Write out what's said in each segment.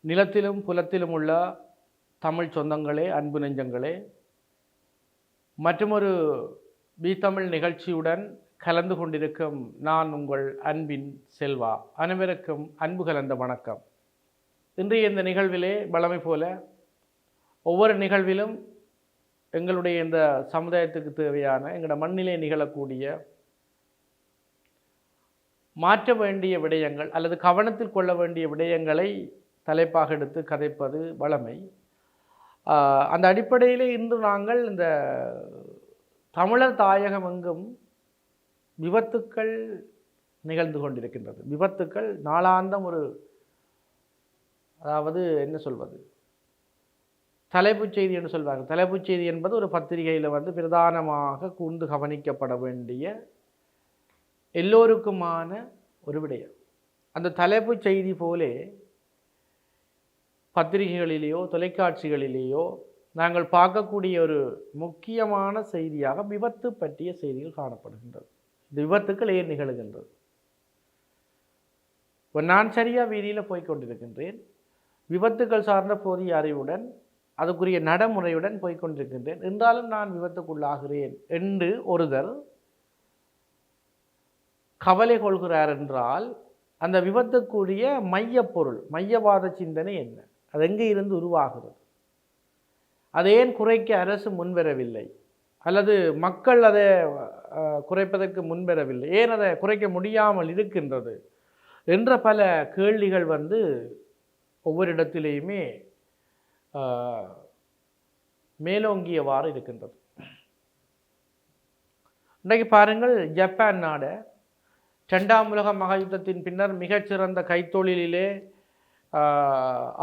நிலத்திலும் புலத்திலும் உள்ள தமிழ் சொந்தங்களே அன்பு நெஞ்சங்களே. மற்றொரு பி தமிழ் நிகழ்ச்சியுடன் கலந்து கொண்டிருக்கும் நான் உங்கள் அன்பின் செல்வா. அனைவருக்கும் அன்பு கலந்த வணக்கம். இன்றைய இந்த நிகழ்விலே வளமை போல ஒவ்வொரு நிகழ்விலும் எங்களுடைய இந்த சமுதாயத்துக்கு தேவையான எங்களோட மண்ணிலே நிகழக்கூடிய மாற்ற வேண்டிய விடயங்கள் அல்லது கவனத்தில் கொள்ள வேண்டிய விடயங்களை தலைப்பாக எடுத்து கதைப்பது வளமை. அந்த அடிப்படையிலே இன்று நாங்கள் இந்த தமிழர் தாயகம் எங்கும் விபத்துக்கள் நிகழ்ந்து கொண்டிருக்கின்றது. விபத்துக்கள் நாளாந்தம் ஒரு அதாவது என்ன சொல்வது? தலைப்புச் செய்தி என்று சொல்வார்கள் தலைப்புச் செய்தி என்பது ஒரு பத்திரிகையில் வந்து பிரதானமாக கூர்ந்து கவனிக்கப்பட வேண்டிய எல்லோருக்குமான ஒரு விடயம். அந்த தலைப்புச் செய்தி போலே பத்திரிகைகளிலேயோ தொலைக்காட்சிகளிலேயோ நாங்கள் பார்க்கக்கூடிய ஒரு முக்கியமான செய்தியாக விபத்து பற்றிய செய்திகள் காணப்படுகின்றது. இந்த விபத்துக்கள் ஏன் நிகழுகின்றது. இப்போ நான் சரியாக வீதியில் போய் கொண்டிருக்கின்றேன். விபத்துக்கள் சார்ந்த போதிய அறிவுடன் அதுக்குரிய நடைமுறையுடன் போய் கொண்டிருக்கின்றேன். என்றாலும் நான் விபத்துக்குள்ளாகிறேன் என்று ஒருதர் கவலை கொள்கிறார் என்றால் அந்த விபத்துக்குரிய மையப்பொருள் மையவாத சிந்தனை என்ன? அது எங்கே இருந்து உருவாகிறது? அதை ஏன் குறைக்க அரசு முன்வரவில்லை? அல்லது மக்கள் அதை குறைப்பதற்கு முன்வரவில்லை? ஏன் அதை குறைக்க முடியாமல் இருக்கின்றது? என்ற பல கேள்விகள் வந்து ஒவ்வொரு இடத்திலேயுமே மேலோங்கியவாறு இருக்கின்றது. இன்றைக்கு பாருங்கள் ஜப்பான் நாடு. இரண்டாம் உலக மகாயுத்தத்தின் பின்னர் மிகச்சிறந்த கைத்தொழிலிலே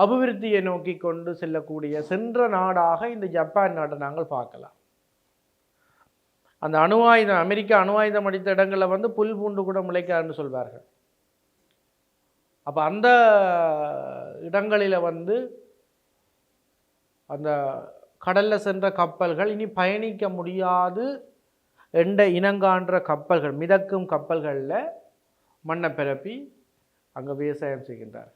அபிவிருத்தியை நோக்கி கொண்டு செல்லக்கூடிய சென்ற நாடாக இந்த ஜப்பான் நாட்டை நாங்கள் பார்க்கலாம். அந்த அணு ஆயுதம் அமெரிக்கா அணு ஆயுதம் அடித்த இடங்களில் வந்து புல் பூண்டு கூட முளைக்காதுன்னு சொல்வார்கள். அப்போ அந்த இடங்களில் வந்து அந்த கடலில் சென்ற கப்பல்கள் இனி பயணிக்க முடியாது. என்ற இனங்கான்ற கப்பல்கள் மிதக்கும் கப்பல்களில் மண்ணை பிறப்பி அங்கே விவசாயம் செய்கின்றார்கள்.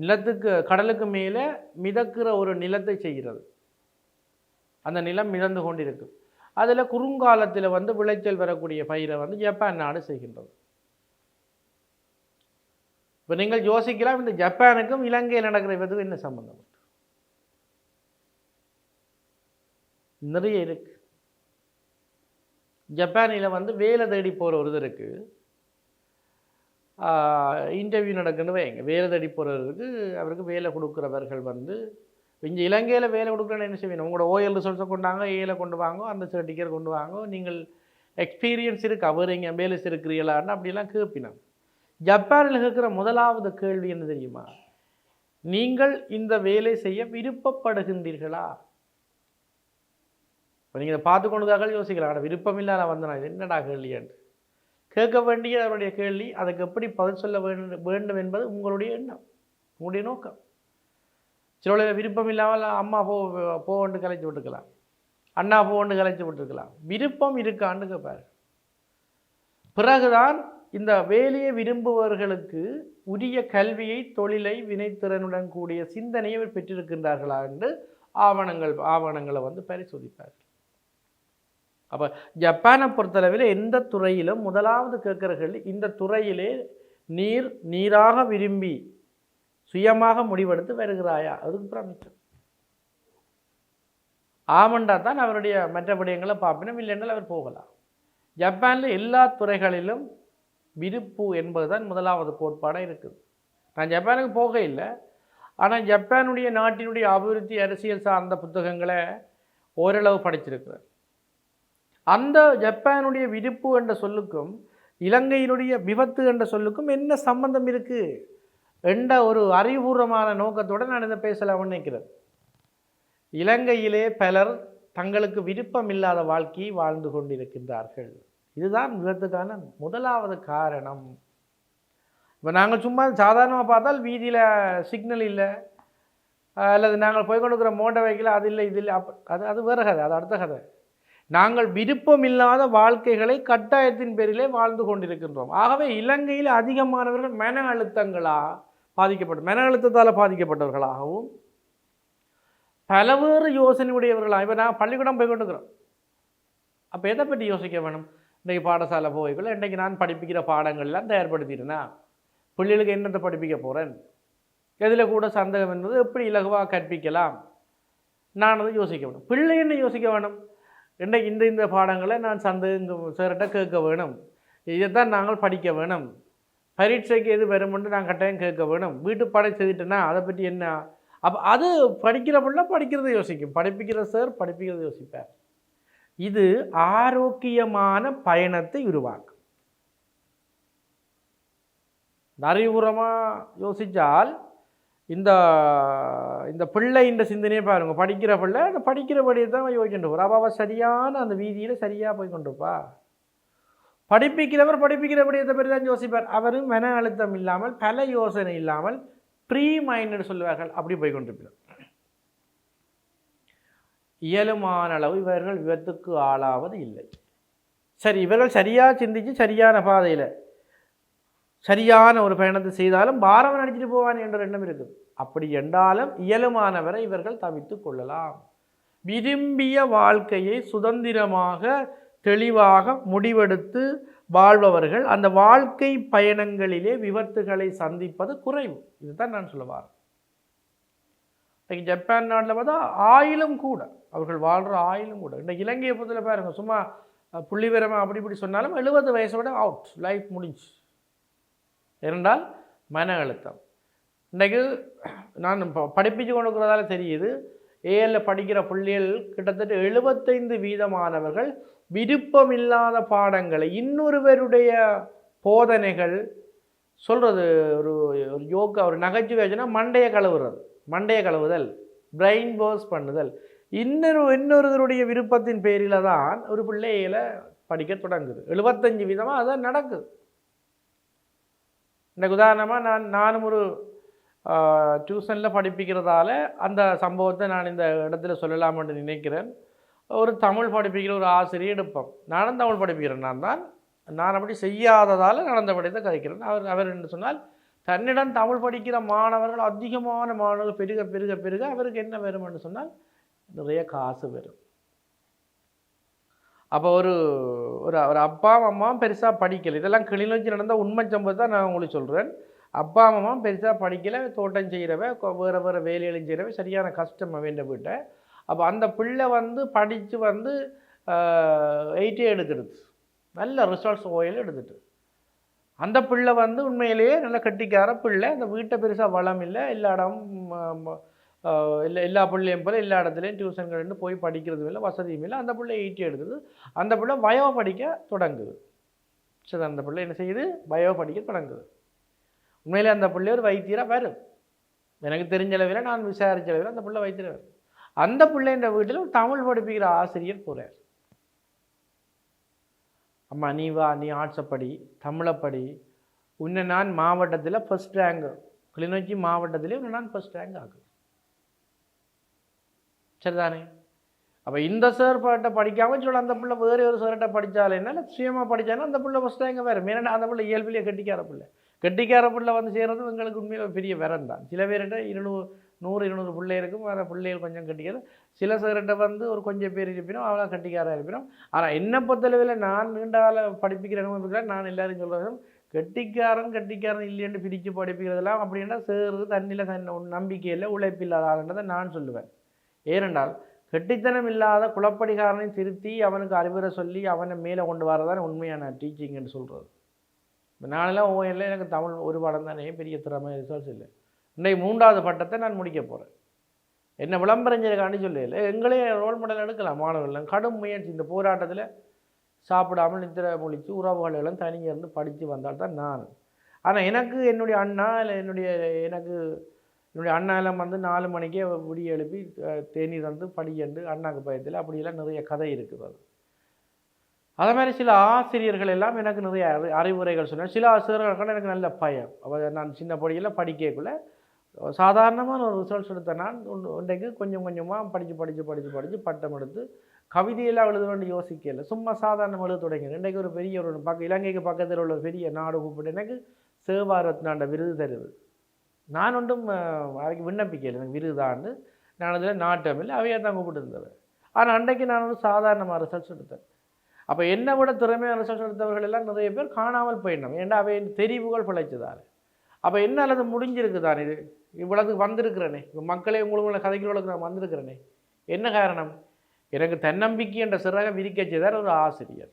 நிலத்துக்கு கடலுக்கு மேலே மிதக்கிற ஒரு நிலத்தை செய்கிறது. அந்த நிலம் மிதந்து கொண்டிருக்கு. அதில் குறுங்காலத்தில் வந்து விளைச்சல் வரக்கூடிய பயிரை வந்து ஜப்பான் நாடு செய்கின்றது. இப்போ நீங்கள் யோசிக்கலாம் இந்த ஜப்பானுக்கும் இலங்கையில் நடக்கிற விதத்துக்கும் என்ன சம்பந்தம்? நிறைய இருக்கு. ஜப்பானில் வந்து வேலை தேடி போகிற ஒரு இது இருக்குது இன்டர்வியூ நடக்குன்னு வைங்க வேலை தேடி போகிறவருக்கு அவருக்கு வேலை கொடுக்குறவர்கள் வந்து இங்கே இலங்கையில் வேலை கொடுக்குறேன்னு என்ன செய்வீங்க? உங்களோட ஓஎல் ரிசல்ட்ஸை கொண்டாங்க ஏல கொண்டு வாங்க அந்த சர்டிஃபிகேட் கொண்டு வாங்க நீங்கள் எக்ஸ்பீரியன்ஸ் இருக்குது அவர் இங்கே வேலை இருக்கிறீங்களான்னு அப்படிலாம் கேட்பினோம் ஜப்பானில் கேட்குற முதலாவது கேள்வி என்ன தெரியுமா? நீங்கள் இந்த வேலை செய்ய விருப்பப்படுகின்றீர்களா? இப்போ நீங்கள் பார்த்து கொண்டுதாக யோசிக்கலாம். ஆனால் விருப்பம் இல்லாத வந்தேன் இது என்னடா கேள்வியான்ட்டு. கேட்க வேண்டிய அவருடைய கேள்வி அதுக்கு எப்படி பதில் சொல்ல வேண்டும் வேண்டும் என்பது உங்களுடைய எண்ணம் உங்களுடைய நோக்கம். சில விருப்பம் இல்லாமல் அம்மா போ போகண்டு கலைச்சி விட்டுக்கலாம். அண்ணா போகண்டு கலைச்சி விட்டுருக்கலாம் விருப்பம் இருக்கான்னு கேட்பார் பிறகுதான் இந்த வேலையை விரும்புபவர்களுக்கு உரிய கல்வியை தொழிலை வினைத்திறனுடன் கூடிய சிந்தனையை பெற்றிருக்கின்றார்களா என்று ஆவணங்கள் ஆவணங்களை வந்து பரிசோதிப்பார்கள். அப்போ ஜப்பானை பொறுத்தளவில் எந்த துறையிலும் முதலாவது கேட்குற இந்த துறையிலே நீர் நீராக விரும்பி சுயமாக முடிவெடுத்து வருகிறாயா? அதுக்கு பிரமிச்சம் ஆமண்டா தான் அவருடைய மற்ற விடயங்களை பார்ப்பினும் இல்லைன்றால் அவர் போகலாம். ஜப்பானில் எல்லா துறைகளிலும் விருப்பு என்பதுதான் முதலாவது கோட்பாடாக இருக்குது. நான் ஜப்பானுக்கு போக இல்லை. ஆனால் ஜப்பானுடைய நாட்டினுடைய அபிவிருத்தி அரசியல் சார்ந்த புத்தகங்களை ஓரளவு படிச்சிருக்கிறேன். அந்த ஜப்பானுடைய விடுப்பு என்ற சொல்லுக்கும் இலங்கையினுடைய விபத்து என்ற சொல்லுக்கும் என்ன சம்பந்தம் இருக்குது என்ற ஒரு அறிவுபூர்வமான நோக்கத்தோடு நான் இதை பேசலாம்னு நினைக்கிறேன். இலங்கையிலே பலர் தங்களுக்கு விருப்பம் இல்லாத வாழ்க்கையை வாழ்ந்து கொண்டிருக்கின்றார்கள். இதுதான் விபத்துக்கான முதலாவது காரணம். இப்போ நாங்கள் சும்மா சாதாரணமாக பார்த்தால் வீதியில் சிக்னல் இல்லை. அல்லது நாங்கள் போய் கொண்டிருக்கிற மோட்டர் வெஹிக்கிள் அது இல்லை இது இல்லை அப்போ அது அது வேறு கதை அது அடுத்த கதை. நாங்கள் விருப்பமில்லாத வாழ்க்கைகளை கட்டாயத்தின் பேரிலே வாழ்ந்து கொண்டிருக்கின்றோம். ஆகவே இலங்கையில் அதிகமானவர்கள் மன அழுத்தங்களா பாதிக்கப்பட்ட மன அழுத்தத்தால் பாதிக்கப்பட்டவர்களாகவும் பலவேறு யோசனை உடையவர்களாக இப்போ நான் பள்ளிக்கூடம் போய் கொண்டுக்கிறோம் அப்போ எதை பற்றி யோசிக்க வேணும்? இன்றைக்கு பாடசாலை போய்க்குள்ள இன்றைக்கு நான் படிப்பிக்கிற பாடங்கள்லாம் தயார்படுத்திட்டேனா பிள்ளைகளுக்கு என்னத்தை படிப்பிக்க போகிறேன் எதில் கூட சந்தேகம் என்பது எப்படி இலகுவாக கற்பிக்கலாம்? நான் அதை யோசிக்க வேணும். பிள்ளை என்ன யோசிக்க வேணும்? இன்றைக்கு இந்த இந்த பாடங்களை நான் சந்தேகம் சார்கிட்ட கேட்க வேணும். இதைத்தான் நாங்கள் படிக்க வேணும். பரீட்சைக்கு எது வரும்னு நான் கட்டாயம் கேட்க வேணும். வீட்டு பாடம் செய்துட்டேன்னா அதை பற்றி என்ன? அப்போ அது படிக்கிற பிள்ளை படிக்கிறதை யோசிக்கும். படிப்பிக்கிற சார் படிப்பிக்கிறதை யோசிப்பார். இது ஆரோக்கியமான பயணத்தை உருவாக்கும். அறிவுரமாக யோசித்தால் இந்த இந்த பிள்ளை இந்த சிந்தனையே பாருங்க. படிக்கிற பிள்ளை அந்த படிக்கிறபடியை தான் யோசிச்சுட்டு போகிறா அவள் சரியான அந்த வீதியில் சரியாக போய் கொண்டிருப்பா. படிப்பிக்கிறவர் படிப்பிக்கிறபடியே பற்றி தான் யோசிப்பார். அவரும் மன அழுத்தம் இல்லாமல் பல யோசனை இல்லாமல் ப்ரீ மைண்டட் சொல்லுவார்கள். அப்படி போய் கொண்டிருப்பார். இயலுமான அளவு இவர்கள் விபத்துக்கு ஆளாவது இல்லை. சரி இவர்கள் சரியாக சிந்திச்சு சரியான பாதையில் சரியான ஒரு பயணத்தை செய்தாலும் பாரவன் அடிச்சுட்டு போவான் என்ற எண்ணம் இருக்குது. அப்படி என்றாலும் இயலுமானவரை இவர்கள் தவித்து கொள்ளலாம். விரும்பிய வாழ்க்கையை சுதந்திரமாக தெளிவாக முடிவெடுத்து வாழ்பவர்கள் அந்த வாழ்க்கை பயணங்களிலே விபத்துகளை சந்திப்பது குறைவு. இதுதான் நான் சொல்லுவார் இன்றைக்கு ஜப்பான் நாட்டில் பார்த்தா ஆயிலும் கூட அவர்கள் வாழ்கிற ஆயிலும் கூட. இந்த இலங்கையை பொறுத்தல பாருங்கள் சும்மா புள்ளிவிரமாக அப்படி இப்படி சொன்னாலும் எழுபது வயசோட அவுட் லைஃப் முடிஞ்சு. இரண்டால் மன அழுத்தம். இன்றைக்கு நான் படிப்பிச்சு கொண்டுக்கிறதால தெரியுது. ஏஎல்ல படிக்கிற பிள்ளைகள் கிட்டத்தட்ட எழுபத்தைந்து வீதமானவர்கள் விருப்பமில்லாத பாடங்களை இன்னொருவருடைய போதனைகள் சொல்கிறது ஒரு ஒரு யோகா ஒரு நகைச்சுவைச்சுனா மண்டையை கழுவுறது மண்டையை கழுவுதல் பிரெயின் வாஷ் பண்ணுதல். இன்னொரு இன்னொருவருடைய விருப்பத்தின் பேரில் தான் ஒரு பிள்ளைகளை படிக்க தொடங்குது. எழுபத்தஞ்சு விதமாக அதான் நடக்குது. எனக்கு உதாரணமாக நான் நானும் ஒரு டியூஷனில் படிப்பிக்கிறதால அந்த சம்பவத்தை நான் இந்த இடத்துல சொல்லலாம்னு நினைக்கிறேன். ஒரு தமிழ் படிப்பிக்கிற ஒரு ஆசிரியர் எடுப்போம் நானும் தமிழ் படிப்பிக்கிறேன். நான் தான் நான் அப்படி செய்யாததால் தான் கதைக்கிறேன். அவர் அவர் என்று சொன்னால் தன்னிடம் தமிழ் படிக்கிற மாணவர்கள் அதிகமான மாணவர்கள் பெருக பெருக பெருக அவருக்கு என்ன வரும் என்று சொன்னால் நிறைய காசு வரும். அப்போ ஒரு ஒரு ஒரு அப்பா அம்மாவும் பெருசாக படிக்கலை. இதெல்லாம் கிளிநொச்சி நடந்த உண்மை சம்பவத்தை நான் உங்களுக்கு சொல்கிறேன் அப்பா அம்மாவும் பெருசாக படிக்கலை தோட்டம் செய்கிறவ வேறு வேறு வேலைகளும் செய்கிறவ சரியான கஷ்டம் வேண்ட வீட்டை. அப்போ அந்த பிள்ளை வந்து படித்து வந்து எயிட்டே எடுக்கிறது நல்ல ரிசல்ட்ஸ் ஓயில் எடுத்துட்டு. அந்த பிள்ளை வந்து உண்மையிலேயே நல்ல கட்டிக்கார பிள்ளை. அந்த வீட்டை பெருசாக வளம் இல்லை. எல்லா இடம் இல்லை எல்லா பிள்ளையும் போல் எல்லா இடத்துலையும் டியூஷன்கள் போய் படிக்கிறதும் இல்லை வசதியும் இல்லை. அந்த பிள்ளை எயிட்டி எடுக்குது அந்த பிள்ளை பயோ படிக்க தொடங்குது. சரி அந்த பிள்ளை என்ன செய்யுது? பயோ படிக்க தொடங்குது. உண்மையிலே அந்த பிள்ளை ஒரு வைத்தியராக வரும் எனக்கு தெரிஞ்ச அளவில் நான் விசாரிச்ச அளவில் அந்த பிள்ளை வைத்தியராக வரும் அந்த பிள்ளைன்ற வீட்டில் தமிழ் படிப்பிக்கிற ஆசிரியர் போகிறார் அம்மா நீ வா நீ ஆர்ட்ஸை படி உன்னை நான் மாவட்டத்தில் ஃபஸ்ட் ரேங்க் கிளிநொச்சி மாவட்டத்திலே உன்னை நான் ஃபஸ்ட் ரேங்க் ஆகும் சரிதானே? அப்போ இந்த சார் பாட்டை படிக்காமல் சொல்ல அந்த பிள்ளை வேறு ஒரு சார்கிட்ட படித்தாலேன்னா சுயமாக படித்தாலும் அந்த பிள்ளை ஃபஸ்ட் எங்கே வேறு மெயினாக அந்த பிள்ளை இயல்பிலேயே கட்டிக்கார பிள்ளை. கட்டிக்கார பிள்ளை வந்து செய்கிறது எங்களுக்கு உண்மையில் பெரிய விரம் தான். சில பேர்கிட்ட இருநூறு நூறு இருநூறு பிள்ளை இருக்கும். வேறு பிள்ளைகள் கொஞ்சம் கட்டிக்கிறது சில சார்கிட்ட வந்து ஒரு கொஞ்சம் பேர் இருப்பினோம் அவ்வளோ கட்டிக்காராக இருப்பினோம். ஆனால் என்ன பொறுத்தளவில் நான் நீண்ட கால படிப்பிக்கிற அனுபவத்தில் நான் எல்லாரும் சொல்கிறதும் கெட்டிக்காரன் கெட்டிக்காரன் இல்லைன்னு பிரித்து படிப்பிக்கிறதெல்லாம் அப்படின்னா சேர்றது தண்ணியில் தன் நம்பிக்கையில் உழைப்பில்லாத ஆளுன்றதை நான் சொல்லுவேன். ஏனென்றால் கெட்டித்தனம் இல்லாத குளப்படிகாரனை திருத்தி அவனுக்கு அறிவுரை சொல்லி அவனை மேலே கொண்டு வரதான் உண்மையான டீச்சிங்னு சொல்கிறது இப்போ நானெல்லாம் ஓஎல்ல எனக்கு தமிழ் ஒரு படம் தானே பெரிய திறமை ரிசல்ட்ஸ் இல்லை. இன்றைக்கு மூன்றாவது பட்டத்தை நான் முடிக்க போகிறேன் என்ன விளம்பரஞ்சதுக்காண்டி சொல்லல எங்களே ரோல் மாடல் எடுக்கலாம் மாணவர்களும் கடும் முயற்சி. இந்த போராட்டத்தில் சாப்பிடாமல் நித்திர முழித்து உறவுகள் எல்லாம் தனியாக இருந்து படித்து வந்தால் தான் நான். ஆனால் எனக்கு என்னுடைய அண்ணா இல்லை என்னுடைய எனக்கு என்னுடைய அண்ணாலாம் வந்து நாலு மணிக்கே விடிய எழுப்பி தேநீர் வந்து படிக்கண்டு அண்ணாக்கு பயத்தில் அப்படியெல்லாம் நிறைய கதை இருக்குது. அது அதே மாதிரி சில ஆசிரியர்கள் எல்லாம் எனக்கு நிறைய அறி அறிவுரைகள் சொன்னார் சில ஆசிரியர்கள் எனக்கு நல்ல பயம். நான் சின்ன படியில் படிக்கக்குள்ள சாதாரணமான ஒரு ரிசல்ட்ஸ் எடுத்த நான் இன்றைக்கு கொஞ்சம் கொஞ்சமாக படித்து படித்து படித்து படித்து பட்டம் எடுத்து கவிதையெல்லாம் எழுதணும்னு யோசிக்கல. சும்மா சாதாரணம் எழுத தொடங்கினேன். இன்றைக்கு ஒரு பெரிய ஒரு பக்க இலங்கைக்கு பக்கத்தில் உள்ள பெரிய நாடு கூப்பிட்டு எனக்கு சேவாரத்னாண்ட விருது தருது. நான் ஒன்றும் அஹ், அவைக்கு விண்ணப்பிக்கல எனக்கு விருதாண்டு. நான் அதில் நாட்டமில்லை அவையை தான் கூப்பிட்டுருந்தவர். ஆனால் அன்றைக்கு நான் ஒரு சாதாரணமாக ரிசல்ட்ஸ் எடுத்தேன். அப்போ என்னை விட திறமையாக ரிசல்ட்ஸ் எடுத்தவர்கள் எல்லாம் நிறைய பேர் காணாமல் போயிடணும். ஏன்னா அவை தெரிவுகள் பிழைச்சதாரு அப்போ என்ன அல்லது முடிஞ்சிருக்கு தான் இது இவ்வளவு வந்திருக்கிறேனே. இப்போ மக்களே உங்களுக்கு கதைக்கிறவளுக்கு நான் வந்திருக்கிறேனே. என்ன காரணம்? எனக்கு தன்னம்பிக்கை என்ற சிறக விரிக்க செய்தார் ஒரு ஆசிரியர்.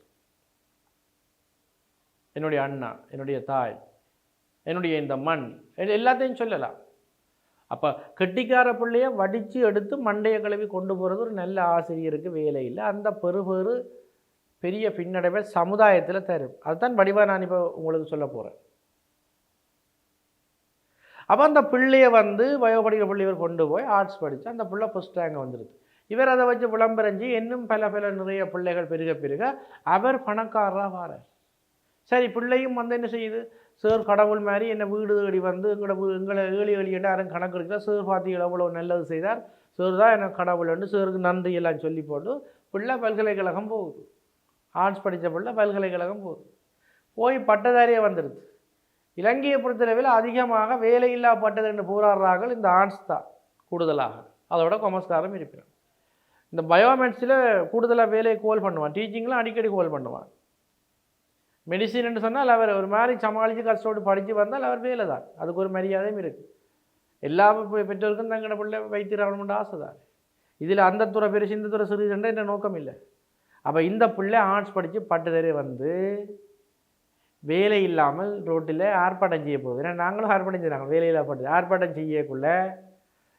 என்னுடைய அண்ணா என்னுடைய தாய் என்னுடைய இந்த மண் எல்லாத்தையும் சொல்லலாம். அப்போ கெட்டிக்கார பிள்ளைய வடித்து எடுத்து மண்டைய கழுவி கொண்டு போகிறது ஒரு நல்ல ஆசிரியருக்கு வேலை இல்லை. அந்த பெறுபேறு பெரிய பின்னடைவை சமுதாயத்தில் தரும். அதுதான் வடிவாக நான் இப்போ உங்களுக்கு சொல்ல போகிறேன் அப்போ அந்த பிள்ளையை வந்து வயோபடிக்கிற பிள்ளையவர் கொண்டு போய் ஆர்ட்ஸ் படித்து அந்த பிள்ளை ஃபஸ்ட் ரேங்க் வந்துடுது இவர் அதை வச்சு விளம்பரஞ்சு இன்னும் பல பல நிறைய பிள்ளைகள் பெருக பெருக அவர் பணக்காரராக வாரார். சரி பிள்ளையும் வந்து என்ன செய்யுது? சேர் கடவுள் மாதிரி என்னை வீடு தேடி வந்து எங்களோட எங்களை ஏழி ஏழியண்டு யாரும் கணக்கு எடுக்கல சேர் பார்த்தீங்களா அவ்வளோ நல்லது செய்தார். சேர் தான் எனக்கு கடவுள்னு சேருக்கு நன்றி எல்லாம் சொல்லி போட்டு பிள்ளை பல்கலைக்கழகம் போகுது. ஆர்ட்ஸ் படித்த பிள்ளை பல்கலைக்கழகம் போகுது. போய் பட்டதாரியே வந்துடுது இலங்கையை பொறுத்தளவில் அதிகமாக வேலையில்லா பட்டது என்று போராடுறார்கள் இந்த ஆர்ட்ஸ் தான் கூடுதலாக. அதோட கொமஸ்காரம் இருக்கிறான். இந்த பயோமெட்ஸில் கூடுதலாக வேலையை கோல் பண்ணுவான். டீச்சிங்கில் அடிக்கடி கோல் பண்ணுவான். மெடிசின்னு சொன்னால் அவர் ஒரு மாதிரி சமாளித்து கஷ்டப்பட்டு படித்து வந்தால் அவர் வேலை தான். அதுக்கு ஒரு மரியாதையும் இருக்குது எல்லா பெற்றோருக்கும் தங்களோட பிள்ளை வைத்திராகணும்னு ஆசை தான் இதில் அந்த துறை பெருசு இந்த துறை சிறிதுன்ற என்ற நோக்கம் இல்லை. அப்போ இந்த பிள்ளை ஆர்ட்ஸ் படித்து பட்டுதறி வந்து வேலை இல்லாமல் ரோட்டில் ஆர்ப்பாட்டம் செய்ய போகுது. ஏன்னா நாங்களும் ஆர்ப்பாட்டம் செய்கிறாங்க வேலையில் பட்டு ஆர்ப்பாட்டம் செய்யக்குள்ள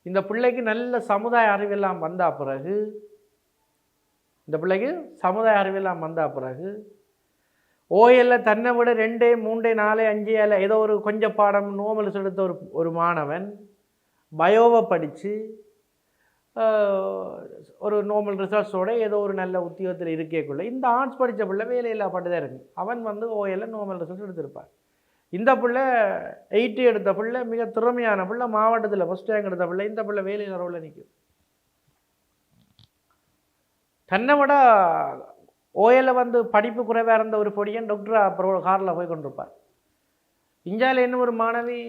இந்த பிள்ளைக்கு நல்ல சமுதாய அறிவெல்லாம் வந்த பிறகு இந்த பிள்ளைக்கு சமுதாய அறிவெல்லாம் வந்த பிறகு ஓஎல்ல தன்னை விட ரெண்டே மூண்டே நாலே அஞ்சே அல்ல ஏதோ ஒரு கொஞ்ச பாடம் நோமல்ஸ் எடுத்த ஒரு ஒரு மாணவன். பயோவை படித்து ஒரு நோமல் ரிசல்ட்ஸோட ஏதோ ஒரு நல்ல உத்தியோகத்தில் இருக்கேக்குள்ள இந்த ஆர்ட்ஸ் படித்த பிள்ளை வேலையில்லா பட்டுதான் இருக்கு. அவன் வந்து ஓஎல்ல நோமல் ரிசல்ட் எடுத்திருப்பான். இந்த பிள்ளை எயிட்டி எடுத்த பிள்ளை மிக திறமையான பிள்ளை மாவட்டத்தில் ஃபஸ்ட் ரேங்க் எடுத்த பிள்ளை இந்த பிள்ளை வேலையில் நிற்கும் தன்னை விட ஓஎல்ல வந்து படிப்பு குறைவாக இருந்த ஒரு பொடியன் டாக்டர் அப்புறம் காரில் போய் கொண்டிருப்பார். இந்தியாவில் இன்னும் ஒரு மாணவி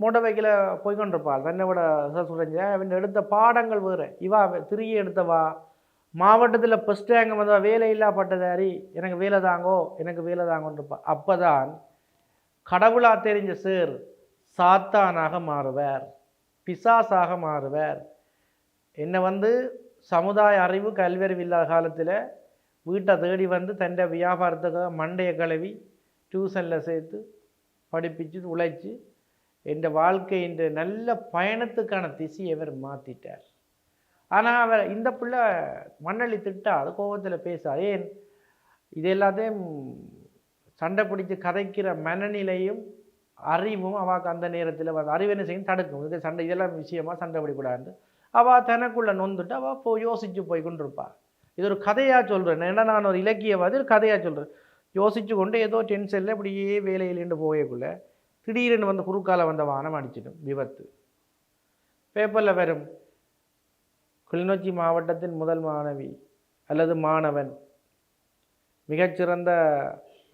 மோட்டர் பைக்கில் போய் கொண்டிருப்பாள். தன்னை விட சுரஞ்ச அவன் எடுத்த பாடங்கள் வேறு. இவா திரும்பி எடுத்தவா மாவட்டத்தில் ஃபஸ்ட் அங்கே வந்தவா. வேலை இல்லா பட்டதாரி எனக்கு வேலை தாங்கோ. எனக்கு வேலை தாங்கோன்றிருப்பா அப்போ தான் கடவுளா தெரிஞ்ச சேர் சாத்தானாக மாறுவார். பிசாசாக மாறுவார். என்னை வந்து சமுதாய அறிவு கல்வியறிவு இல்லாத காலத்தில் வீட்டை தேடி வந்து தன்னை வியாபாரத்துக்காக மண்டையை கழுவி டியூஷனில் சேர்த்து படிப்பிச்சு உழைச்சி என் வாழ்க்கை என்ற நல்ல பயணத்துக்கான திசையை அவர் மாற்றிட்டார் ஆனால் அவர் இந்த பிள்ளை மண்ணளி திட்டா அது கோபத்தில் பேசா ஏன்? இது எல்லாத்தையும் சண்டை பிடிச்சி கதைக்கிற மனநிலையும் அறிவும் அவாக்கு அந்த நேரத்தில் வந்து அறிவு என்ன செய்யும்? தடுக்கும். இது சண்டை இதெல்லாம் விஷயமா சண்டை பிடிக்கூடாது அவள் தனக்குள்ளே நொந்துட்டு அவள் போய் யோசிச்சு போய் கொண்டிருப்பாள் இது ஒரு கதையாக சொல்கிறேன் ஏன்னா நான் ஒரு இலக்கியவாதி ஒரு கதையாக சொல்கிறேன் யோசிச்சு கொண்டு ஏதோ டென்ஷனில் இப்படியே வேலையிலேருந்து போயக்குள்ளே திடீர்னு வந்து குறுக்கால வந்த வானம் அடிச்சிடும் விபத்து. பேப்பரில் வரும் கிளிநொச்சி மாவட்டத்தின் முதல் மாணவி அல்லது மாணவன் மிகச்சிறந்த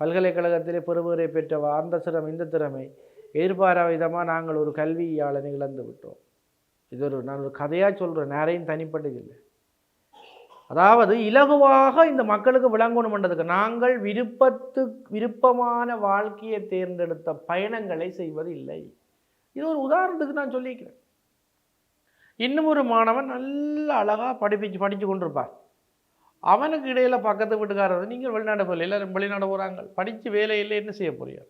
பல்கலைக்கழகத்திலே பெறுபேரை பெற்றவா அந்த திறமை இந்த திறமை. எதிர்பாராத விதமாக நாங்கள் ஒரு கல்வியாளனை இழந்து விட்டோம். இது ஒரு நான் ஒரு கதையாக சொல்கிறேன் யாரையும் தனிப்பட்டது இல்லை அதாவது இலகுவாக இந்த மக்களுக்கு விளங்கணும்ன்றதுக்கு நாங்கள் விருப்பத்து விருப்பமான வாழ்க்கையை தேர்ந்தெடுத்த பயணங்களை செய்வது இல்லை இது ஒரு உதாரணத்துக்கு நான் சொல்லிக்கிறேன். இன்னும் ஒரு மாணவன் நல்ல அழகாக படிப்பிச்சு படித்து கொண்டிருப்பார் அவனுக்கு இடையில் பக்கத்து வீட்டுக்காரர் நீங்கள் வெளிநாடு போகல எல்லாரும் வெளிநாடு போகிறாங்க படித்து வேலையில் என்ன செய்ய போறீங்க?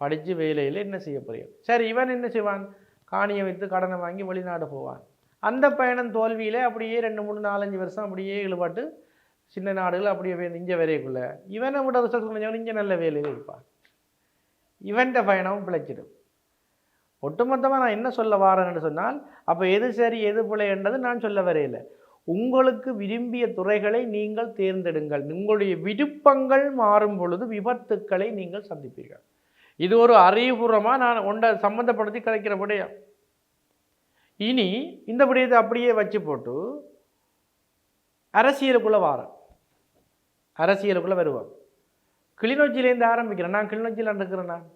படித்து வேலையில் என்ன செய்ய புரியும் சரி இவன் என்ன செய்வான்? காணியை வைத்து கடனை வாங்கி வெளிநாடு போவான். அந்த பயணம் தோல்வியில் அப்படியே ரெண்டு மூணு நாலஞ்சு வருஷம் அப்படியே இழுபாட்டு சின்ன நாடுகள் அப்படியே இங்கே வரையக்குள்ள இவனை விட ரிசல்ட் இங்கே நல்ல வேலையில் இருப்பான் இவன்ட பயணமும் பிழைச்சிடும். ஒட்டுமொத்தமாக நான் என்ன சொல்ல வாரேன்னு சொன்னால் அப்போ எது சரி எது பிழைன்றது நான் சொல்ல வரையில. உங்களுக்கு விரும்பிய துறைகளை நீங்கள் தேர்ந்தெடுங்கள். உங்களுடைய விருப்பங்கள் மாறும் பொழுது விபத்துக்களை நீங்கள் சந்திப்பீர்கள். இது ஒரு அறிவுபூர்வமாக நான் ஒன்றை சம்மந்தப்படுத்தி கதைக்கிற இனி இந்த விடயத்தை அப்படியே வச்சு போட்டு அரசியலுக்குள்ளே வாரம் அரசியலுக்குள்ளே வருவோம். கிளிநொச்சியிலேருந்து ஆரம்பிக்கிறேன். நான் கிளிநொச்சியில் இருக்கிறேன் நான்.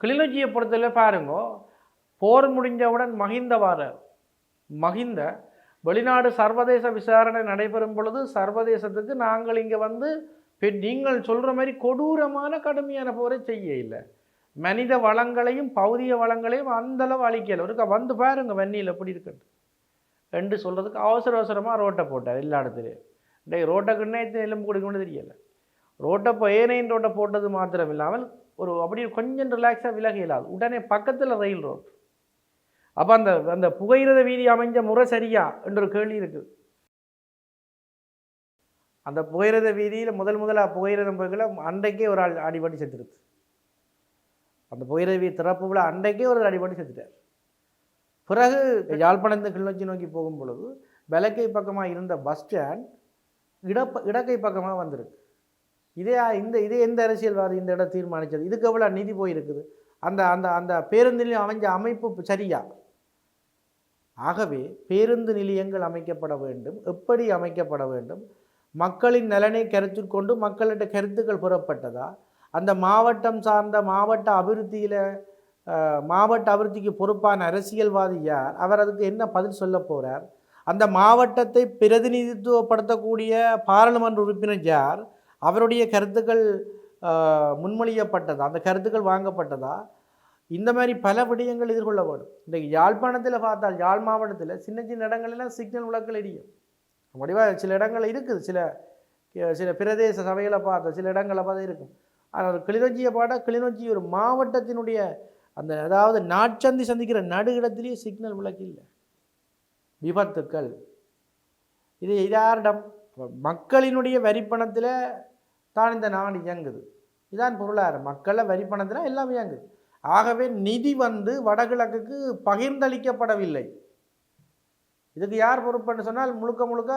கிளிநொச்சியை பொறுத்தவரை பாருங்க போர் முடிஞ்சவுடன் மஹிந்த வார மஹிந்த வெளிநாடு சர்வதேச விசாரணை நடைபெறும் பொழுது சர்வதேசத்துக்கு நாங்கள் இங்கே வந்து நீங்கள் சொல்கிற மாதிரி கொடூரமான கடுமையான போரை செய்ய இல்லை. மனித வளங்களையும் பௌதிக வளங்களையும் அந்த அளவு அழிக்கல. ஒருக்கா வந்து பாருங்க வெந்நியில் எப்படி இருக்குது ரெண்டு சொல்கிறதுக்கு அவசர அவசரமாக ரோட்டை போட்டார் எல்லா இடத்துலையும். டே ரோட்டை எலும்பு கொடுக்கணும்னு தெரியலை. ரோட்டை இப்போ ஏனையின் ரோட்டை போட்டது மாத்திரம் இல்லாமல் ஒரு அப்படியே கொஞ்சம் ரிலாக்ஸாக விலக இயலாது உடனே பக்கத்தில் ரயில் ரோட். அப்போ அந்த அந்த புகையிரத வீதி அமைஞ்ச முறை சரியா என்ற ஒரு கேள்வி இருக்குது அந்த புகையிரத வீதியில் முதல் முதலாக புகையிரதம் போய்களை அன்றைக்கே ஒரு ஆள் அடிபடி செத்துருது. அந்த புயரவி திறப்பு விழா அன்றைக்கே ஒரு அடிபட்டு செத்துட்டார் பிறகு யாழ்ப்பாணத்து கிளிநொச்சி நோக்கி போகும் பொழுது விலக்கை பக்கமாக இருந்த பஸ் ஸ்டாண்ட் இடப்ப இடக்கை பக்கமாக வந்திருக்கு. இதே இந்த இதே எந்த அரசியல்வாதி இந்த இடம் தீர்மானித்தது இதுக்கு எவ்வளோ நிதி போயிருக்குது? அந்த அந்த அந்த பேருந்து நிலையம் அமைஞ்ச அமைப்பு சரியா? ஆகவே பேருந்து நிலையங்கள் அமைக்கப்பட வேண்டும். எப்படி அமைக்கப்பட வேண்டும்? மக்களின் நலனை கருத்தில் கொண்டு மக்களிட்ட கருத்துக்கள் புறப்பட்டதா? அந்த மாவட்டம் சார்ந்த மாவட்ட அபிவிருத்தியில் மாவட்ட அபிவிருத்திக்கு பொறுப்பான அரசியல்வாதி யார்? அவர் அதுக்கு என்ன பதில் சொல்ல போகிறார் அந்த மாவட்டத்தை பிரதிநிதித்துவப்படுத்தக்கூடிய பாராளுமன்ற உறுப்பினர் யார்? அவருடைய கருத்துக்கள் முன்மொழியப்பட்டதா? அந்த கருத்துக்கள் வாங்கப்பட்டதா? இந்த மாதிரி பல விடயங்கள் எதிர்கொள்ளப்படும் இன்றைக்கு யாழ்ப்பாணத்தில் பார்த்தால் யாழ் மாவட்டத்தில் சின்ன சின்ன இடங்கள்லாம் சிக்னல் விளக்கல் எரியும் முடிவாக சில இடங்கள் இருக்குது. சில சில பிரதேச சபைகளை பார்த்தா சில இடங்களை பார்த்தா இருக்கும். ஆனால் கிளிநொச்சியை பாட கிளிநொச்சி ஒரு மாவட்டத்தினுடைய அந்த அதாவது நாட்சந்தி சந்திக்கிற நடுகிடத்திலேயே சிக்னல் விளக்கு இல்லை விபத்துக்கள். இது இதாரிடம் மக்களினுடைய வரிப்பணத்தில் தான் இந்த நாடு இயங்குது. இதான் பொருளாதாரம். மக்களை வரிப்பணத்தில் எல்லாம் இயங்குது. ஆகவே நிதி வந்து வடகிழக்குக்கு பகிர்ந்தளிக்கப்படவில்லை. இதுக்கு யார் பொறுப்புன்னு சொன்னால் முழுக்க முழுக்க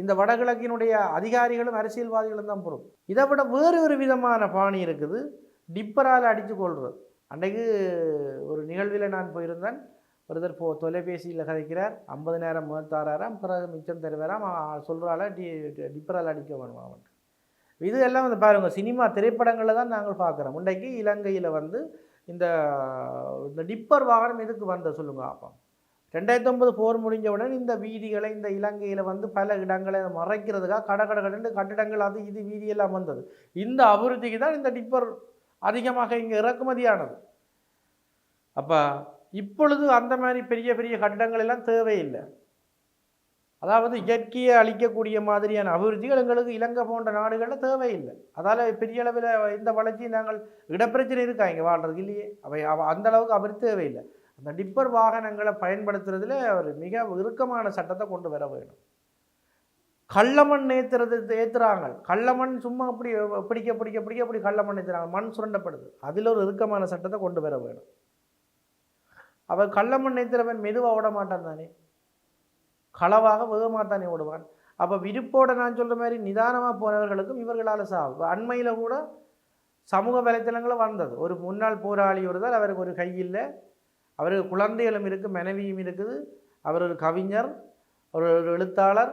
இந்த வடகிழக்கினுடைய அதிகாரிகளும் அரசியல்வாதிகளும் தான் பொறுப்பு இதை விட வேறு ஒரு விதமான பாணி இருக்குது. டிப்பரால் அடித்து கொள்வது. அன்றைக்கு ஒரு நிகழ்வில் நான் போயிருந்தேன். ஒருத்தர் போ தொலைபேசியில் கதைக்கிறார். ஐம்பது நேரம் முகத்தாராம் பிறகு மிச்சம் தருவாராம். சொல்கிறால டி டிப்பரால் அடிக்க வேணும் அவன் இது எல்லாம் வந்து பாருங்கள் சினிமா திரைப்படங்களில் தான் நாங்கள் பார்க்குறோம். இன்றைக்கு இலங்கையில் வந்து இந்த இந்த டிப்பர் வாகனம் எதுக்கு வந்த சொல்லுங்கள் அப்போ ரெண்டாயிரத்தி ஒன்பது போர் முடிஞ்சவுடன் இந்த வீதிகளை இந்த இலங்கையில் வந்து பல இடங்களை மறைக்கிறதுக்காக கட கட கடண்டு கட்டிடங்கள் அது இது வீதியெல்லாம் வந்தது. இந்த அபிவிருத்திக்கு தான் இந்த டிப்பர் அதிகமாக இங்கே இறக்குமதியானது. அப்போ இப்பொழுது அந்த மாதிரி பெரிய பெரிய கட்டிடங்கள் எல்லாம் தேவையில்லை. அதாவது இயற்கையை அழிக்கக்கூடிய மாதிரியான அபிவிருத்திகள் எங்களுக்கு இலங்கை போன்ற நாடுகளில் தேவையில்லை. அதால் பெரிய அளவில் இந்த வளர்ச்சி நாங்கள் இடப்பிரச்சனை இருக்கா இங்கே வாழ்றதுக்கு இல்லையே? அவை அவ அந்த அளவுக்கு அபிவிருத்தி தேவையில்லை. அந்த டிப்பர் வாகனங்களை பயன்படுத்துறதுல ஒரு மிக இறுக்கமான சட்டத்தை கொண்டு வர வேணும். கள்ளமண் ஏற்றுறது ஏற்றுறாங்க கள்ளமண் சும்மா அப்படி பிடிக்க பிடிக்க பிடிக்க அப்படி கள்ளமண் ஏற்றுறாங்க மண் சுரண்டப்படுது. அதில் ஒரு இறுக்கமான சட்டத்தை கொண்டு வர வேணும். அவர் கள்ளமண் ஏற்றுறவன் மெதுவாக ஓட மாட்டான் தானே? களவாக வேகமாக தானே ஓடுவான். அப்போ விருப்போட நான் சொல்கிற மாதிரி நிதானமாக போனவர்களுக்கும் இவர்களால் சாவு அண்மையில் கூட சமூக வலைத்தளங்களும் வந்தது. ஒரு முன்னாள் போராளி ஒருதால் அவருக்கு ஒரு கையில் அவருக்கு குழந்தைகளும் இருக்குது மனைவியும் இருக்குது. அவர் ஒரு கவிஞர் ஒரு ஒரு எழுத்தாளர்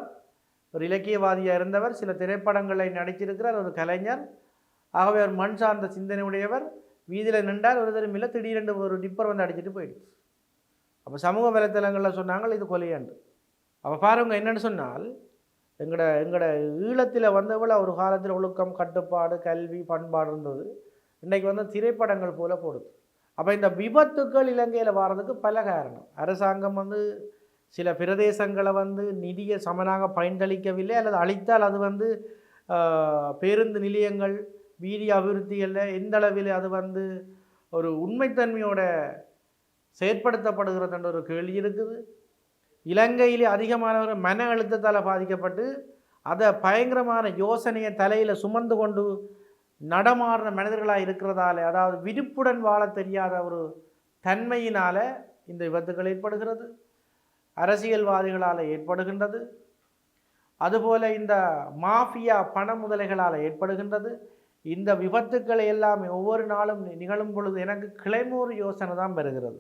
ஒரு இலக்கியவாதியாக இருந்தவர். சில திரைப்படங்களை நடிச்சிருக்கிறார் ஒரு கலைஞர். ஆகவே அவர் மண் சார்ந்த சிந்தனை உடையவர் வீதியில் நின்றார் ஒரு தரும் இல்லை திடீரென்று ஒரு டிப்பர் வந்து அடிச்சிட்டு போயிடுச்சு. அப்போ சமூக வலைத்தளங்களில் சொன்னாங்க இது கொலையாண்டு. அப்போ பாருங்க என்னன்னு சொன்னால் எங்களோட எங்களோட ஈழத்தில் வந்தவள ஒரு காலத்தில் ஒழுக்கம் கட்டுப்பாடு கல்வி பண்பாடு இருந்தது. இன்றைக்கு வந்து திரைப்படங்கள் போல் போடுது. அப்போ இந்த விபத்துக்கள் இலங்கையில் வர்றதுக்கு பல காரணம். அரசாங்கம் வந்து சில பிரதேசங்களை வந்து நிதியை சமனாக பயன்களிக்கவில்லை அல்லது அளித்தால் அது வந்து பேருந்து நிலையங்கள் வீதி அபிவிருத்திகளில் எந்த அளவில் அது வந்து ஒரு உண்மைத்தன்மையோட செயற்படுத்தப்படுகிறதுன்ற ஒரு கேள்வி இருக்குது. இலங்கையிலே அதிகமானவர் மன அழுத்தத்தால் பாதிக்கப்பட்டு அதை பயங்கரமான யோசனையை தலையில் சுமந்து கொண்டு நடமாடுற மனிதர்களாக இருக்கிறதால அதாவது விருப்புடன் வாழ தெரியாத ஒரு தன்மையினால் இந்த விபத்துகள் ஏற்படுகிறது. அரசியல்வாதிகளால் ஏற்படுகின்றது. அதுபோல் இந்த மாஃபியா பண முதலைகளால் ஏற்படுகின்றது. இந்த விபத்துக்களை எல்லாமே ஒவ்வொரு நாளும் நிகழும் பொழுது எனக்கு கிளைமோர் யோசனை தான் பெறுகிறது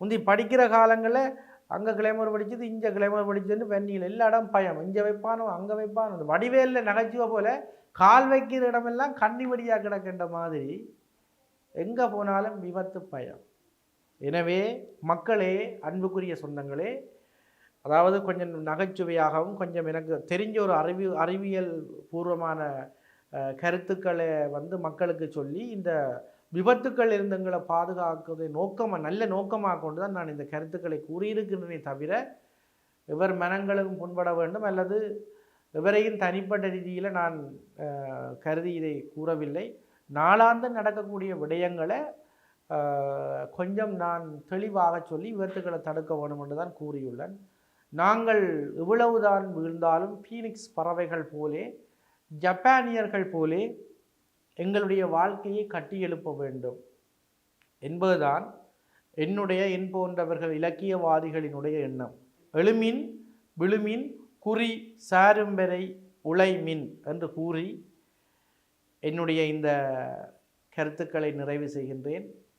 முந்தி படிக்கிற காலங்களில் அங்கே கிளைமர் படிச்சது இங்கே கிளைமர் படித்ததுன்னு வெண்ணியில் எல்லா இடம் பயம். இங்கே வைப்பானோ அங்கே வைப்பானோ. அந்த வடிவேலில் நகைச்சுவை போல. கால் வைக்கிற இடமெல்லாம் கண்ணி வடியாக கிடக்கின்ற மாதிரி. எங்கே போனாலும் விபத்து பயம். எனவே மக்களே அன்புக்குரிய சொந்தங்களே அதாவது கொஞ்சம் நகைச்சுவையாகவும் கொஞ்சம் எனக்கு தெரிஞ்ச ஒரு அறிவி அறிவியல் பூர்வமான கருத்துக்களை வந்து மக்களுக்கு சொல்லி இந்த விபத்துக்கள் இருந்தங்களை பாதுகாக்கிறதை நோக்கமாக நல்ல நோக்கமாக கொண்டு தான் நான் இந்த கருத்துக்களை கூறியிருக்கிறேனே தவிர இவர் மனங்களும் புண்பட வேண்டும் அல்லது இவரையும் தனிப்பட்ட ரீதியில் நான் கருதி இதை கூறவில்லை. நாளாந்து நடக்கக்கூடிய விடயங்களை கொஞ்சம் நான் தெளிவாக சொல்லி விபத்துக்களை தடுக்க வேண்டும் என்று தான் கூறியுள்ளேன். நாங்கள் இவ்வளவுதான் வீழ்ந்தாலும் ஃபீனிக்ஸ் பறவைகள் போலே ஜப்பானியர்கள் போலே எங்களுடைய வாழ்க்கையை கட்டியெழுப்ப வேண்டும். என்பதுதான் என்னுடைய என் போன்றவர்கள் இலக்கியவாதிகளினுடைய எண்ணம். எழுமின் விழுமின் குறி சாரும்பெறை உழைமின் என்று கூறி என்னுடைய இந்த கருத்துக்களை நிறைவு செய்கின்றேன்.